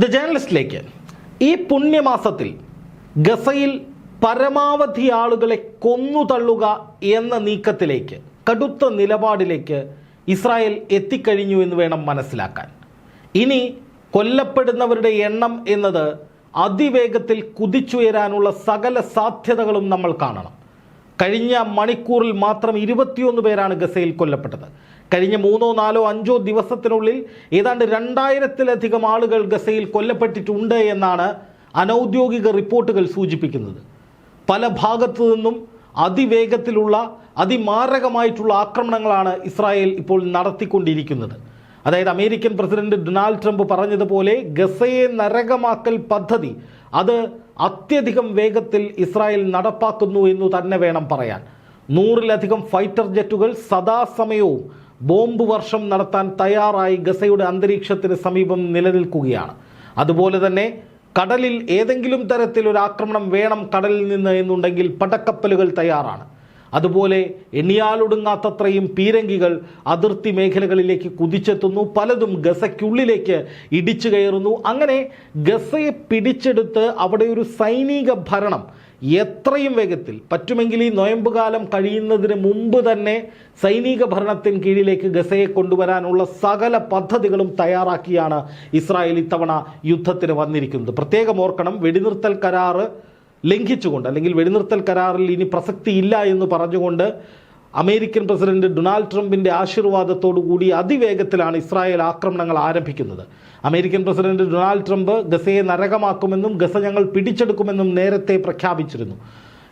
The ജേർണലിസ്റ്റിലേക്ക് ഈ പുണ്യമാസത്തിൽ ഗസയിൽ പരമാവധി ആളുകളെ കൊന്നു തള്ളുക എന്ന നീക്കത്തിലേക്ക് കടുത്ത നിലപാടിലേക്ക് ഇസ്രായേൽ എത്തിക്കഴിഞ്ഞു എന്ന് വേണം മനസ്സിലാക്കാൻ. ഇനി കൊല്ലപ്പെടുന്നവരുടെ എണ്ണം എന്നത് അതിവേഗത്തിൽ കുതിച്ചുയരാനുള്ള സകല സാധ്യതകളും നമ്മൾ കാണണം. കഴിഞ്ഞ മണിക്കൂറിൽ മാത്രം ഇരുപത്തിയൊന്ന് പേരാണ് ഗസയിൽ കൊല്ലപ്പെട്ടത്. കഴിഞ്ഞ മൂന്നോ നാലോ അഞ്ചോ ദിവസത്തിനുള്ളിൽ ഏതാണ്ട് രണ്ടായിരത്തിലധികം ആളുകൾ ഗസയിൽ കൊല്ലപ്പെട്ടിട്ടുണ്ട് എന്നാണ് അനൗദ്യോഗിക റിപ്പോർട്ടുകൾ സൂചിപ്പിക്കുന്നത്. പല ഭാഗത്തു നിന്നും അതിവേഗത്തിലുള്ള അതിമാരകമായിട്ടുള്ള ആക്രമണങ്ങളാണ് ഇസ്രായേൽ ഇപ്പോൾ നടത്തിക്കൊണ്ടിരിക്കുന്നത്. അതായത് അമേരിക്കൻ പ്രസിഡന്റ് ഡൊണാൾഡ് ട്രംപ് പറഞ്ഞതുപോലെ ഗസയെ നരകമാക്കൽ പദ്ധതി അത് അത്യധികം വേഗത്തിൽ ഇസ്രായേൽ നടപ്പാക്കുന്നു എന്ന് തന്നെ വേണം പറയാൻ. നൂറിലധികം ഫൈറ്റർ ജെറ്റുകൾ സദാസമയവും ബോംബ് വർഷം നടത്താൻ തയ്യാറായി ഗസയുടെ അന്തരീക്ഷത്തിന് സമീപം നിലനിൽക്കുകയാണ്. അതുപോലെ തന്നെ കടലിൽ ഏതെങ്കിലും തരത്തിൽ ഒരു ആക്രമണം വേണം കടലിൽ നിന്ന് എന്നുണ്ടെങ്കിൽ പടക്കപ്പലുകൾ തയ്യാറാണ്. അതുപോലെ എണ്ണിയാലൊടുങ്ങാത്തത്രയും പീരങ്കികൾ അതിർത്തി മേഖലകളിലേക്ക് കുതിച്ചെത്തുന്നു പലതും ഗസയ്ക്കുള്ളിലേക്ക് ഇടിച്ചു കയറുന്നു. അങ്ങനെ ഗസയെ പിടിച്ചെടുത്ത് അവിടെ ഒരു സൈനിക ഭരണം എത്രയും വേഗത്തിൽ പറ്റുമെങ്കിൽ ഈ നോയമ്പുകാലം കഴിയുന്നതിന് മുമ്പ് തന്നെ സൈനിക ഭരണത്തിന് കീഴിലേക്ക് ഗസയെ കൊണ്ടുവരാനുള്ള സകല പദ്ധതികളും തയ്യാറാക്കിയാണ് ഇസ്രായേൽ ഇത്തവണ യുദ്ധത്തിന് വന്നിരിക്കുന്നത്. പ്രത്യേകം ഓർക്കണം വെടിനിർത്തൽ കരാറ് ലംഘിച്ചുകൊണ്ട് അല്ലെങ്കിൽ വെടിനിർത്തൽ കരാറിൽ ഇനി പ്രസക്തിയില്ല എന്ന് പറഞ്ഞുകൊണ്ട് അമേരിക്കൻ പ്രസിഡന്റ് ഡൊണാൾഡ് ട്രംപിന്റെ ആശീർവാദത്തോടു കൂടി അതിവേഗത്തിലാണ് ഇസ്രായേൽ ആക്രമണങ്ങൾ ആരംഭിക്കുന്നത്. അമേരിക്കൻ പ്രസിഡന്റ് ഡൊണാൾഡ് ട്രംപ് ഗസയെ നരകമാക്കുമെന്നും ഗസ ഞങ്ങൾ പിടിച്ചെടുക്കുമെന്നും നേരത്തെ പ്രഖ്യാപിച്ചിരുന്നു.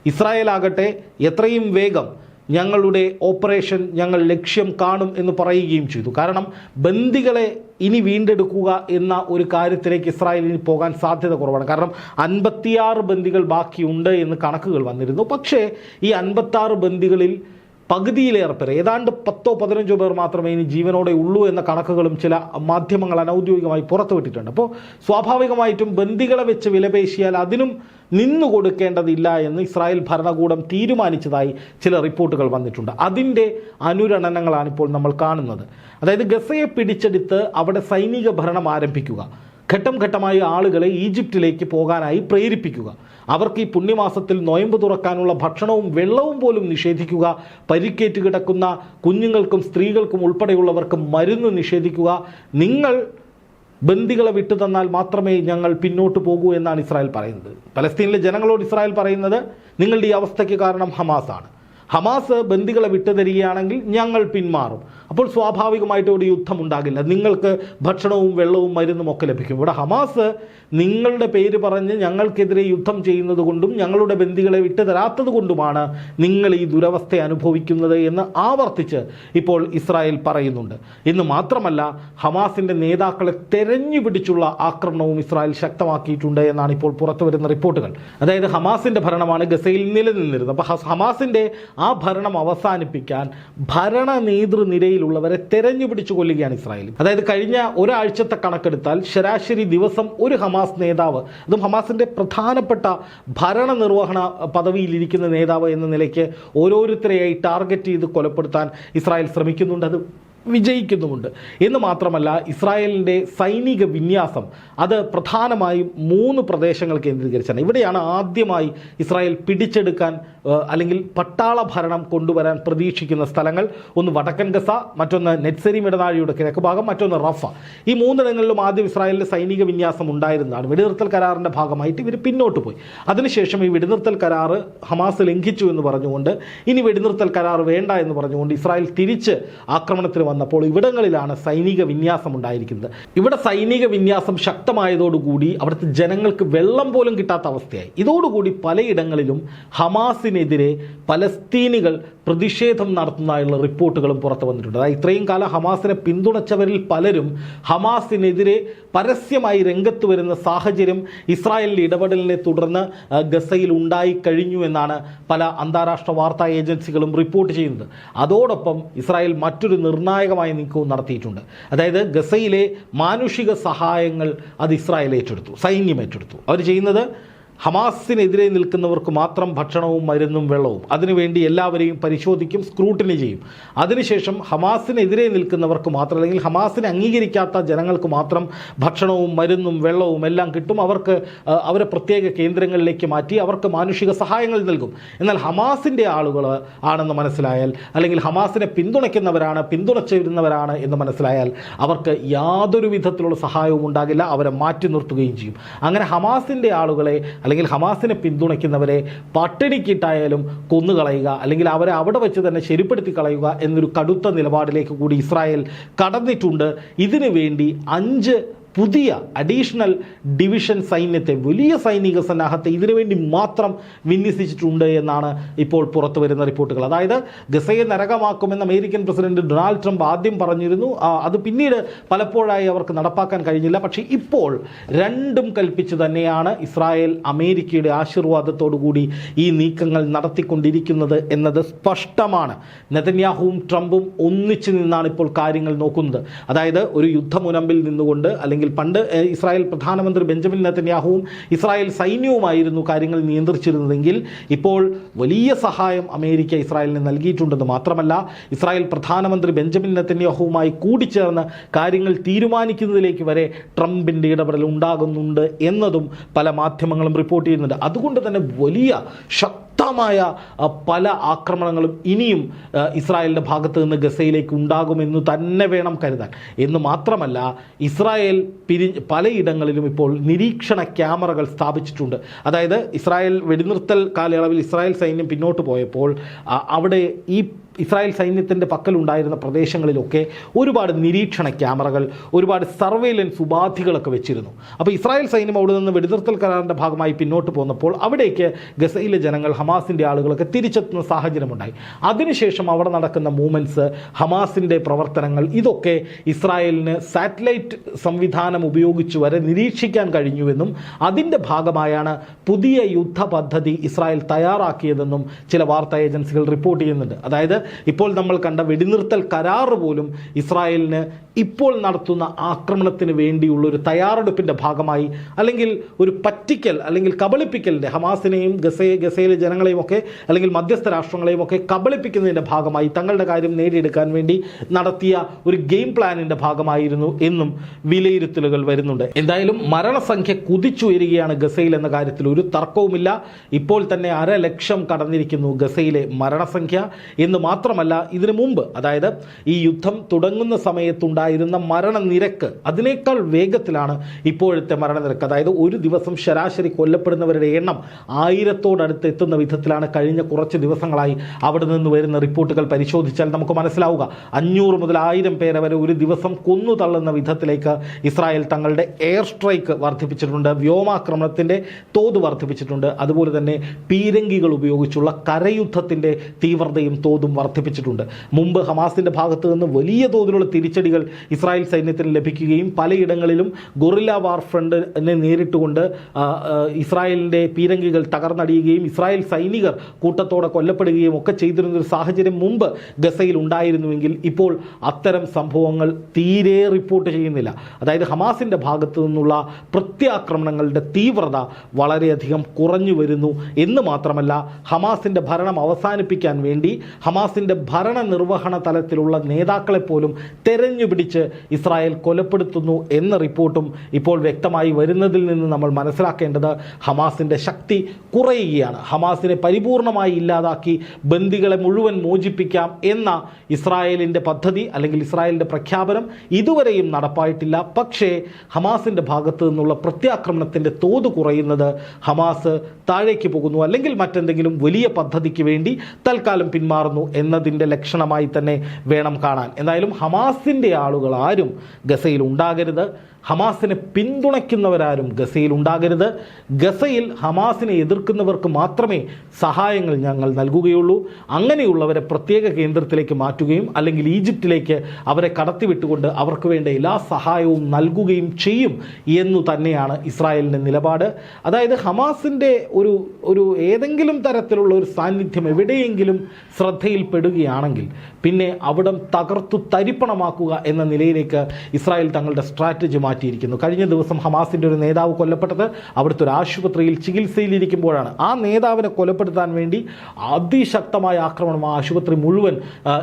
ഇസ്രായേൽ ആകട്ടെ എത്രയും വേഗം ഞങ്ങളുടെ ഓപ്പറേഷൻ ഞങ്ങൾ ലക്ഷ്യം കാണും എന്ന് പറയുകയും ചെയ്തു. കാരണം ബന്ദികളെ ഇനി വീണ്ടെടുക്കുക എന്ന ഒരു കാര്യത്തിലേക്ക് ഇസ്രായേലിന് പോകാൻ സാധ്യത കുറവാണ്. കാരണം അൻപത്തിയാറ് ബന്ദികൾ ബാക്കിയുണ്ട് എന്ന് കണക്കുകൾ വന്നിരുന്നു. പക്ഷേ ഈ അൻപത്താറ് ബന്ദികളിൽ പകുതിയിലേറെ പേർ ഏതാണ്ട് പത്തോ പതിനഞ്ചോ പേർ മാത്രമേ ഇനി ജീവനോടെ ഉള്ളൂ എന്ന കണക്കുകളും ചില മാധ്യമങ്ങൾ അനൗദ്യോഗികമായി പുറത്തുവിട്ടിട്ടുണ്ട്. അപ്പോൾ സ്വാഭാവികമായിട്ടും ബന്ദികളെ വെച്ച് വിലപേശിയാൽ അതിനും നിന്നു കൊടുക്കേണ്ടതില്ല എന്ന് ഇസ്രായേൽ ഭരണകൂടം തീരുമാനിച്ചതായി ചില റിപ്പോർട്ടുകൾ വന്നിട്ടുണ്ട്. അതിന്റെ അനുരണനങ്ങളാണ് ഇപ്പോൾ നമ്മൾ കാണുന്നത്. അതായത് ഗസയെ പിടിച്ചെടുത്ത് അവിടെ സൈനിക ഭരണം ആരംഭിക്കുക. ഘട്ടം ഘട്ടമായി ആളുകളെ ഈജിപ്തിലേക്ക് പോകാനായി പ്രേരിപ്പിക്കുക. അവർക്ക് ഈ പുണ്യമാസത്തിൽ നോയമ്പ് തുറക്കാനുള്ള ഭക്ഷണവും വെള്ളവും പോലും നിഷേധിക്കുക പരിക്കേറ്റ് കിടക്കുന്ന കുഞ്ഞുങ്ങൾക്കും സ്ത്രീകൾക്കും ഉൾപ്പെടെയുള്ളവർക്കും മരുന്ന് നിഷേധിക്കുക. നിങ്ങൾ ബന്ദികളെ വിട്ടു തന്നാൽ മാത്രമേ ഞങ്ങൾ പിന്നോട്ട് പോകൂ എന്നാണ് ഇസ്രായേൽ പറയുന്നത്. പലസ്തീനിലെ ജനങ്ങളോട് ഇസ്രായേൽ പറയുന്നത് നിങ്ങളുടെ ഈ അവസ്ഥയ്ക്ക് കാരണം ഹമാസാണ്. ഹമാസ് ബന്ദികളെ വിട്ടുതരികയാണെങ്കിൽ ഞങ്ങൾ പിന്മാറും. അപ്പോൾ സ്വാഭാവികമായിട്ട് ഒരു യുദ്ധം ഉണ്ടാകില്ല നിങ്ങൾക്ക് ഭക്ഷണവും വെള്ളവും മരുന്നും ഒക്കെ ലഭിക്കും. ഇവിടെ ഹമാസ് നിങ്ങളുടെ പേര് പറഞ്ഞ് ഞങ്ങൾക്കെതിരെ യുദ്ധം ചെയ്യുന്നത് കൊണ്ടും ഞങ്ങളുടെ ബന്ദികളെ വിട്ടുതരാത്തത് കൊണ്ടുമാണ് നിങ്ങൾ ഈ ദുരവസ്ഥ അനുഭവിക്കുന്നത് എന്ന് ആവർത്തിച്ച് ഇപ്പോൾ ഇസ്രായേൽ പറയുന്നുണ്ട്. എന്ന് മാത്രമല്ല ഹമാസിന്റെ നേതാക്കളെ തെരഞ്ഞു പിടിച്ചുള്ള ആക്രമണവും ഇസ്രായേൽ ശക്തമാക്കിയിട്ടുണ്ട് എന്നാണ് ഇപ്പോൾ പുറത്തു വരുന്ന റിപ്പോർട്ടുകൾ. അതായത് ഹമാസിന്റെ ഭരണമാണ് ഗസയിൽ നിലനിന്നിരുന്നത്. അപ്പോൾ ഹമാസിന്റെ ആ ഭരണം അവസാനിപ്പിക്കാൻ ഭരണ നേതൃനിരയിലുള്ളവരെ തെരഞ്ഞു പിടിച്ചു കൊല്ലുകയാണ് ഇസ്രായേൽ. അതായത് കഴിഞ്ഞ ഒരാഴ്ചത്തെ കണക്കെടുത്താൽ ശരാശരി ദിവസം ഒരു ഹമാസ് നേതാവ് അതും ഹമാസിന്റെ പ്രധാനപ്പെട്ട ഭരണ നിർവഹണ പദവിയിലിരിക്കുന്ന നേതാവ് എന്ന നിലയ്ക്ക് ഓരോരുത്തരെയായി ടാർഗറ്റ് ചെയ്ത് കൊലപ്പെടുത്താൻ ഇസ്രായേൽ ശ്രമിക്കുന്നുണ്ട്. അത് വിജയിക്കുന്നുമുണ്ട്. എന്ന് മാത്രമല്ല ഇസ്രായേലിന്റെ സൈനിക വിന്യാസം അത് പ്രധാനമായും മൂന്ന് പ്രദേശങ്ങൾ കേന്ദ്രീകരിച്ചാണ്. ഇവിടെയാണ് ആദ്യമായി ഇസ്രായേൽ പിടിച്ചെടുക്കാൻ അല്ലെങ്കിൽ പട്ടാള ഭരണം കൊണ്ടുവരാൻ പ്രതീക്ഷിക്കുന്ന സ്ഥലങ്ങൾ. ഒന്ന് വടക്കൻ ഗസ മറ്റൊന്ന് നെറ്റ്സരി ഇടനാഴിയുടെ കിഴക്ക് ഭാഗം മറ്റൊന്ന് റഫ. ഈ മൂന്നിടങ്ങളിലും ആദ്യം ഇസ്രായേലിന്റെ സൈനിക വിന്യാസം ഉണ്ടായിരുന്നതാണ്. വെടിനിർത്തൽ കരാറിന്റെ ഭാഗമായിട്ട് ഇവർ പിന്നോട്ട് പോയി. അതിനുശേഷം ഈ വെടിനിർത്തൽ കരാറ് ഹമാസ് ലംഘിച്ചു എന്ന് പറഞ്ഞുകൊണ്ട് ഇനി വെടിനിർത്തൽ കരാർ വേണ്ട എന്ന് പറഞ്ഞുകൊണ്ട് ഇസ്രായേൽ തിരിച്ച് ആക്രമണത്തിന് വന്നപ്പോൾ ഇവിടങ്ങളിലാണ് സൈനിക വിന്യാസം ഉണ്ടായിരിക്കുന്നത്. ഇവിടെ സൈനിക വിന്യാസം ശക്തമായതോടുകൂടി അവിടുത്തെ ജനങ്ങൾക്ക് വെള്ളം പോലും കിട്ടാത്ത അവസ്ഥയായി. ഇതോടുകൂടി പലയിടങ്ങളിലും ഹമാസിനെതിരെ പലസ്തീനികൾ പ്രതിഷേധം നടത്തുന്നതായുള്ള റിപ്പോർട്ടുകളും പുറത്തു വന്നിട്ടുണ്ട്. അതായത് ഇത്രയും കാലം ഹമാസിനെ പിന്തുണച്ചവരിൽ പലരും ഹമാസിനെതിരെ പരസ്യമായി രംഗത്ത് വരുന്ന സാഹചര്യം ഇസ്രായേലിന്റെ ഇടപെടലിനെ തുടർന്ന് ഗസയിൽ ഉണ്ടായി കഴിഞ്ഞു എന്നാണ് പല അന്താരാഷ്ട്ര വാർത്താ ഏജൻസികളും റിപ്പോർട്ട് ചെയ്യുന്നത്. അതോടൊപ്പം ഇസ്രായേൽ മറ്റൊരു നിർണായകമായ നീക്കവും നടത്തിയിട്ടുണ്ട്. അതായത് ഗസയിലെ മാനുഷിക സഹായങ്ങൾ അത് ഇസ്രായേൽ ഏറ്റെടുത്തു സൈന്യം ഏറ്റെടുത്തു. അവർ ചെയ്യുന്നത് ഹമാസിനെതിരെ നിൽക്കുന്നവർക്ക് മാത്രം ഭക്ഷണവും മരുന്നും വെള്ളവും. അതിനുവേണ്ടി എല്ലാവരെയും പരിശോധിക്കും സ്ക്രൂട്ടിനി ചെയ്യും. അതിനുശേഷം ഹമാസിനെതിരെ നിൽക്കുന്നവർക്ക് മാത്രം അല്ലെങ്കിൽ ഹമാസിനെ അംഗീകരിക്കാത്ത ജനങ്ങൾക്ക് മാത്രം ഭക്ഷണവും മരുന്നും വെള്ളവും എല്ലാം കിട്ടും. അവർക്ക് അവരെ പ്രത്യേക കേന്ദ്രങ്ങളിലേക്ക് മാറ്റി അവർക്ക് മാനുഷിക സഹായങ്ങൾ നൽകും. എന്നാൽ ഹമാസിന്റെ ആളുകൾ ആണെന്ന് മനസ്സിലായാൽ അല്ലെങ്കിൽ ഹമാസിനെ പിന്തുണയ്ക്കുന്നവരാണ് പിന്തുണച്ചിരുന്നവരാണ് എന്ന് മനസ്സിലായാൽ അവർക്ക് യാതൊരു വിധത്തിലുള്ള സഹായവും ഉണ്ടാകില്ല. അവരെ മാറ്റി നിർത്തുകയും ചെയ്യും. അങ്ങനെ ഹമാസിന്റെ ആളുകളെ അല്ലെങ്കിൽ ഹമാസിനെ പിന്തുണയ്ക്കുന്നവരെ പട്ടിണിക്കിട്ടായാലും കൊന്നുകളയുക അല്ലെങ്കിൽ അവരെ അവിടെ വെച്ച് തന്നെ ശരിപ്പെടുത്തി കളയുക എന്നൊരു കടുത്ത നിലപാടിലേക്ക് കൂടി ഇസ്രായേൽ കടന്നിട്ടുണ്ട്. ഇതിനു വേണ്ടി അഞ്ച് പുതിയ അഡീഷണൽ ഡിവിഷൻ സൈന്യത്തെ വലിയ സൈനിക സന്നാഹത്തെ ഇതിനുവേണ്ടി മാത്രം വിന്യസിച്ചിട്ടുണ്ട് എന്നാണ് ഇപ്പോൾ പുറത്തു വരുന്ന റിപ്പോർട്ടുകൾ. അതായത് ഗസയെ നരകമാക്കുമെന്ന് അമേരിക്കൻ പ്രസിഡന്റ് ഡൊണാൾഡ് ട്രംപ് ആദ്യം പറഞ്ഞിരുന്നു. അത് പിന്നീട് പലപ്പോഴായി അവർക്ക് നടപ്പാക്കാൻ കഴിഞ്ഞില്ല. പക്ഷേ ഇപ്പോൾ രണ്ടും കൽപ്പിച്ച് തന്നെയാണ് ഇസ്രായേൽ അമേരിക്കയുടെ ആശീർവാദത്തോടുകൂടി ഈ നീക്കങ്ങൾ നടത്തിക്കൊണ്ടിരിക്കുന്നത് എന്നത് സ്പഷ്ടമാണ്. നെതന്യാഹുവും ട്രംപും ഒന്നിച്ചു നിന്നാണ് ഇപ്പോൾ കാര്യങ്ങൾ നോക്കുന്നത്. അതായത് ഒരു യുദ്ധമുനമ്പിൽ നിന്നുകൊണ്ട് അല്ലെങ്കിൽ പണ്ട് ഇസ്രായേൽ പ്രധാനമന്ത്രി ബെഞ്ചമിൻ നെത്തന്യാഹുവും ഇസ്രായേൽ സൈന്യവുമായിരുന്നു കാര്യങ്ങൾ നിയന്ത്രിച്ചിരുന്നതെങ്കിൽ ഇപ്പോൾ വലിയ സഹായം അമേരിക്ക ഇസ്രായേലിന് നൽകിയിട്ടുണ്ടെന്ന് മാത്രമല്ല ഇസ്രായേൽ പ്രധാനമന്ത്രി ബെഞ്ചമിൻ നെത്തന്യാഹുവുമായി കൂടിച്ചേർന്ന് കാര്യങ്ങൾ തീരുമാനിക്കുന്നതിലേക്ക് വരെ ട്രംപിന്റെ ഇടപെടൽ ഉണ്ടാകുന്നുണ്ട് എന്നതും പല മാധ്യമങ്ങളും റിപ്പോർട്ട് ചെയ്യുന്നുണ്ട്. അതുകൊണ്ട് തന്നെ വലിയ ശക്തമായ ആ, പല ആക്രമണങ്ങളും ഇനിയും ഇസ്രായേലിന്റെ ഭാഗത്ത് നിന്ന് ഗസയിലേക്ക് ഉണ്ടാകുമെന്ന് തന്നെ വേണം കരുതാൻ. എന്ന് മാത്രമല്ല ഇസ്രായേൽ പിരി പലയിടങ്ങളിലും ഇപ്പോൾ നിരീക്ഷണ ക്യാമറകൾ സ്ഥാപിച്ചിട്ടുണ്ട്. അതായത് ഇസ്രായേൽ വെടിനിർത്തൽ കാലയളവിൽ ഇസ്രായേൽ സൈന്യം പിന്നോട്ട് പോയപ്പോൾ അവിടെ ഈ ഇസ്രായേൽ സൈന്യത്തിന്റെ പക്കലുണ്ടായിരുന്ന പ്രദേശങ്ങളിലൊക്കെ ഒരുപാട് നിരീക്ഷണ ക്യാമറകൾ ഒരുപാട് സർവൈലൻസ് ഉപാധികളൊക്കെ വെച്ചിരുന്നു. അപ്പോൾ ഇസ്രായേൽ സൈന്യം അവിടെ നിന്ന് വെടിനിർത്തൽ കരാറിന്റെ ഭാഗമായി പിന്നോട്ട് പോന്നപ്പോൾ അവിടേക്ക് ഗസയിലെ ജനങ്ങൾ ഹമാസിന്റെ ആളുകളൊക്കെ തിരിച്ചെത്തുന്ന സാഹചര്യമുണ്ടായി. അതിനുശേഷം അവിടെ നടക്കുന്ന മൂവ്മെന്റ്സ് ഹമാസിന്റെ പ്രവർത്തനങ്ങൾ ഇതൊക്കെ ഇസ്രായേലിന് സാറ്റലൈറ്റ് സംവിധാനം ഉപയോഗിച്ച് വരെ നിരീക്ഷിക്കാൻ കഴിഞ്ഞുവെന്നും അതിന്റെ ഭാഗമായാണ് പുതിയ യുദ്ധ പദ്ധതി ഇസ്രായേൽ തയ്യാറാക്കിയതെന്നും ചില വാർത്താ ഏജൻസികൾ റിപ്പോർട്ട് ചെയ്യുന്നുണ്ട്. അതായത് ഇപ്പോൾ നമ്മൾ കണ്ട വെടിനിർത്തൽ കരാർ പോലും ഇസ്രായേലിന് ഇപ്പോൾ നടത്തുന്ന ആക്രമണത്തിന് വേണ്ടിയുള്ള ഒരു തയ്യാറെടുപ്പിന്റെ ഭാഗമായി അല്ലെങ്കിൽ ഒരു പറ്റിക്കൽ അല്ലെങ്കിൽ കബളിപ്പിക്കലിന്റെ ഹമാസിനെയും ഗസയെ ഗസയിലെ ജനങ്ങളെയും ഒക്കെ അല്ലെങ്കിൽ മധ്യസ്ഥ രാഷ്ട്രങ്ങളെയും ഒക്കെ കബളിപ്പിക്കുന്നതിന്റെ ഭാഗമായി തങ്ങളുടെ കാര്യം നേടിയെടുക്കാൻ വേണ്ടി നടത്തിയ ഒരു ഗെയിം പ്ലാനിന്റെ ഭാഗമായിരുന്നു എന്നും വിലയിരുത്തലുകൾ വരുന്നുണ്ട്. എന്തായാലും മരണസംഖ്യ കുതിച്ചുയരുകയാണ് ഗസയിൽ എന്ന കാര്യത്തിൽ ഒരു തർക്കവുമില്ല. ഇപ്പോൾ തന്നെ അര ലക്ഷം കടന്നിരിക്കുന്നു ഗസയിലെ മരണസംഖ്യ എന്ന് മാത്രമല്ല ഇതിനു മുമ്പ് അതായത് ഈ യുദ്ധം തുടങ്ങുന്ന സമയത്തുണ്ടായിരുന്ന മരണനിരക്ക് അതിനേക്കാൾ വേഗത്തിലാണ് ഇപ്പോഴത്തെ മരണനിരക്ക്. അതായത് ഒരു ദിവസം ശരാശരി കൊല്ലപ്പെടുന്നവരുടെ എണ്ണം ആയിരത്തോടടുത്ത് എത്തുന്ന വിധത്തിലാണ് കഴിഞ്ഞ കുറച്ച് ദിവസങ്ങളായി അവിടെ നിന്ന് വരുന്ന റിപ്പോർട്ടുകൾ പരിശോധിച്ചാൽ നമുക്ക് മനസ്സിലാവുക. അഞ്ഞൂറ് മുതൽ ആയിരം പേരെ വരെ ഒരു ദിവസം കൊന്നു തള്ളുന്ന വിധത്തിലേക്ക് ഇസ്രായേൽ തങ്ങളുടെ എയർ സ്ട്രൈക്ക് വർദ്ധിപ്പിച്ചിട്ടുണ്ട് വ്യോമാക്രമണത്തിന്റെ തോത് വർദ്ധിപ്പിച്ചിട്ടുണ്ട്. അതുപോലെ തന്നെ പീരങ്കികൾ ഉപയോഗിച്ചുള്ള കരയുദ്ധത്തിന്റെ തീവ്രതയും തോതും വർദ്ധിപ്പിച്ചിട്ടുണ്ട് മുമ്പ് ഹമാസിന്റെ ഭാഗത്ത് നിന്ന് വലിയ തോതിലുള്ള തിരിച്ചടികൾ ഇസ്രായേൽ സൈന്യത്തിന് ലഭിക്കുകയും പലയിടങ്ങളിലും ഗൊറില്ല വാർ ഫ്രണ്ടിനെ നേരിട്ടുകൊണ്ട് ഇസ്രായേലിന്റെ പീരങ്കികൾ തകർന്നടിയുകയും ഇസ്രായേൽ സൈനികർ കൂട്ടത്തോടെ കൊല്ലപ്പെടുകയും ഒക്കെ ചെയ്തിരുന്ന ഒരു സാഹചര്യം മുമ്പ് ഗസയിൽ ഉണ്ടായിരുന്നുവെങ്കിൽ ഇപ്പോൾ അത്തരം സംഭവങ്ങൾ തീരെ റിപ്പോർട്ട് ചെയ്യുന്നില്ല. അതായത് ഹമാസിന്റെ ഭാഗത്തു നിന്നുള്ള പ്രത്യാക്രമണങ്ങളുടെ തീവ്രത വളരെയധികം കുറഞ്ഞു വരുന്നു എന്ന് മാത്രമല്ല ഹമാസിന്റെ ഭരണം അവസാനിപ്പിക്കാൻ വേണ്ടി ഹമാസിന്റെ ഭരണനിർവഹണ തലത്തിലുള്ള നേതാക്കളെ പോലും തെരഞ്ഞുപിടിച്ച് ഇസ്രായേൽ കൊലപ്പെടുത്തുന്നു എന്ന റിപ്പോർട്ടും ഇപ്പോൾ വ്യക്തമായി വരുന്നതിൽ നിന്ന് നമ്മൾ മനസ്സിലാക്കേണ്ടത് ഹമാസിന്റെ ശക്തി കുറയുകയാണ്. ഹമാസിനെ പരിപൂർണമായി ഇല്ലാതാക്കി ബന്ദികളെ മുഴുവൻ മോചിപ്പിക്കാം എന്ന ഇസ്രായേലിന്റെ പദ്ധതി അല്ലെങ്കിൽ ഇസ്രായേലിന്റെ പ്രഖ്യാപനം ഇതുവരെയും നടപ്പായിട്ടില്ല. പക്ഷേ ഹമാസിന്റെ ഭാഗത്തു നിന്നുള്ള പ്രത്യാക്രമണത്തിന്റെ തോത് കുറയുന്നത് ഹമാസ് താഴേക്ക് പോകുന്നു. അല്ലെങ്കിൽ മറ്റെന്തെങ്കിലും വലിയ പദ്ധതിക്ക് വേണ്ടി തൽക്കാലം പിന്മാറുന്നു എന്നതിന്റെ ലക്ഷണമായി തന്നെ വേണം കാണാൻ. എന്തായാലും ഹമാസിന്റെ ആളുകൾ ആരും ഗസയിൽ ഉണ്ടാകരുത്. ഹമാസിനെ പിന്തുണയ്ക്കുന്നവരാരും ഗസയിൽ ഉണ്ടാകരുത്. ഗസയിൽ ഹമാസിനെ എതിർക്കുന്നവർക്ക് മാത്രമേ സഹായങ്ങൾ ഞങ്ങൾ നൽകുകയുള്ളൂ. അങ്ങനെയുള്ളവരെ പ്രത്യേക കേന്ദ്രത്തിലേക്ക് മാറ്റുകയും അല്ലെങ്കിൽ ഈജിപ്തിലേക്ക് അവരെ കടത്തിവിട്ടുകൊണ്ട് അവർക്ക് വേണ്ട എല്ലാ സഹായവും നൽകുകയും ചെയ്യും എന്നു തന്നെയാണ് ഇസ്രായേലിന്റെ നിലപാട്. അതായത് ഹമാസിന്റെ ഒരു ഒരു ഏതെങ്കിലും തരത്തിലുള്ള ഒരു സാന്നിധ്യം എവിടെയെങ്കിലും ശ്രദ്ധയിൽ പെടുകയാണെങ്കിൽ പിന്നെ അവിടം തകർത്തു തരിപ്പണമാക്കുക എന്ന നിലയിലേക്ക് ഇസ്രായേൽ തങ്ങളുടെ സ്ട്രാറ്റജി മാറ്റിയിരിക്കുന്നു. കഴിഞ്ഞ ദിവസം ഹമാസിന്റെ ഒരു നേതാവ് കൊല്ലപ്പെട്ടത് അവിടുത്തെ ഒരു ആശുപത്രിയിൽ ചികിത്സയിലിരിക്കുമ്പോഴാണ് ആ നേതാവിനെ കൊലപ്പെടുത്താൻ വേണ്ടി അതിശക്തമായ ആക്രമണം ആ ആശുപത്രി മുഴുവൻ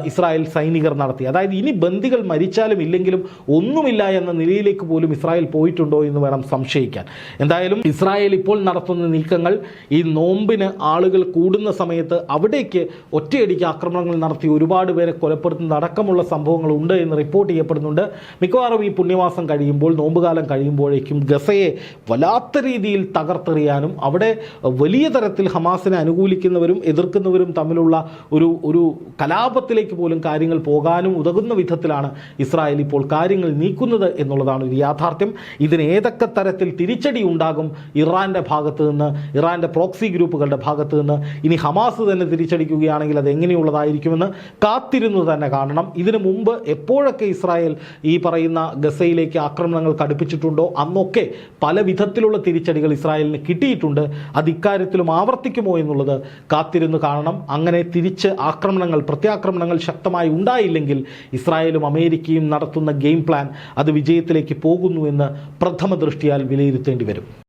ഇസ്രായേൽ സൈനികർ നടത്തി. അതായത് ഇനി ബന്ദികൾ മരിച്ചാലും ഇല്ലെങ്കിലും ഒന്നുമില്ല എന്ന നിലയിലേക്ക് പോലും ഇസ്രായേൽ പോയിട്ടുണ്ടോ എന്ന് വേണം സംശയിക്കാൻ. എന്തായാലും ഇസ്രായേൽ ഇപ്പോൾ നടത്തുന്ന നീക്കങ്ങൾ ഈ നോമ്പിന് ആളുകൾ കൂടുന്ന സമയത്ത് അവിടേക്ക് ഒറ്റയടിക്ക് ആക്രമണങ്ങൾ നടത്തി ഒരുപാട് പേരെ കൊലപ്പെടുത്തുന്ന അടക്കമുള്ള സംഭവങ്ങൾ ഉണ്ട് എന്ന് റിപ്പോർട്ട് ചെയ്യപ്പെടുന്നുണ്ട്. മിക്കവാറും ഈ പുണ്യമാസം കഴിയുമ്പോൾ നോമ്പുകാലം കഴിയുമ്പോഴേക്കും ഗസയെ വല്ലാത്ത രീതിയിൽ തകർത്തെറിയാനും അവിടെ വലിയ തരത്തിൽ ഹമാസിനെ അനുകൂലിക്കുന്നവരും എതിർക്കുന്നവരും തമ്മിലുള്ള ഒരു ഒരു കലാപത്തിലേക്ക് പോലും കാര്യങ്ങൾ പോകാനും ഉതകുന്ന വിധത്തിലാണ് ഇസ്രായേൽ ഇപ്പോൾ കാര്യങ്ങൾ നീക്കുന്നത് എന്നുള്ളതാണ് ഒരു യാഥാർത്ഥ്യം. ഇതിന് ഏതൊക്കെ തരത്തിൽ തിരിച്ചടി ഉണ്ടാകും ഇറാന്റെ ഭാഗത്ത് നിന്ന് ഇറാന്റെ പ്രോക്സി ഗ്രൂപ്പുകളുടെ ഭാഗത്ത് നിന്ന്? ഇനി ഹമാസ് തന്നെ തിരിച്ചടിക്കുകയാണെങ്കിൽ അത് എങ്ങനെയുള്ളതായിരിക്കുമെന്ന് കാത്തിരുന്നു തന്നെ കാണണം. ഇതിനു മുമ്പ് എപ്പോഴൊക്കെ ഇസ്രായേൽ ഈ പറയുന്ന ഗസയിലേക്ക് ആക്രമണങ്ങൾ കടുപ്പിച്ചിട്ടുണ്ടോ? അന്നൊക്കെ പല വിധത്തിലുള്ള തിരിച്ചടികൾ ഇസ്രായേലിന് കിട്ടിയിട്ടുണ്ട്. അത് ഇക്കാര്യത്തിലും ആവർത്തിക്കുമോ എന്നുള്ളത് കാത്തിരുന്നു കാണണം. അങ്ങനെ തിരിച്ച് ആക്രമണങ്ങൾ പ്രത്യാക്രമണങ്ങൾ ശക്തമായി ഉണ്ടായില്ലെങ്കിൽ ഇസ്രായേലും അമേരിക്കയും നടത്തുന്ന ഗെയിം പ്ലാൻ അത് വിജയത്തിലേക്ക് പോകുന്നു എന്ന് പ്രഥമ ദൃഷ്ടിയാൽ വിലയിരുത്തേണ്ടി വരും.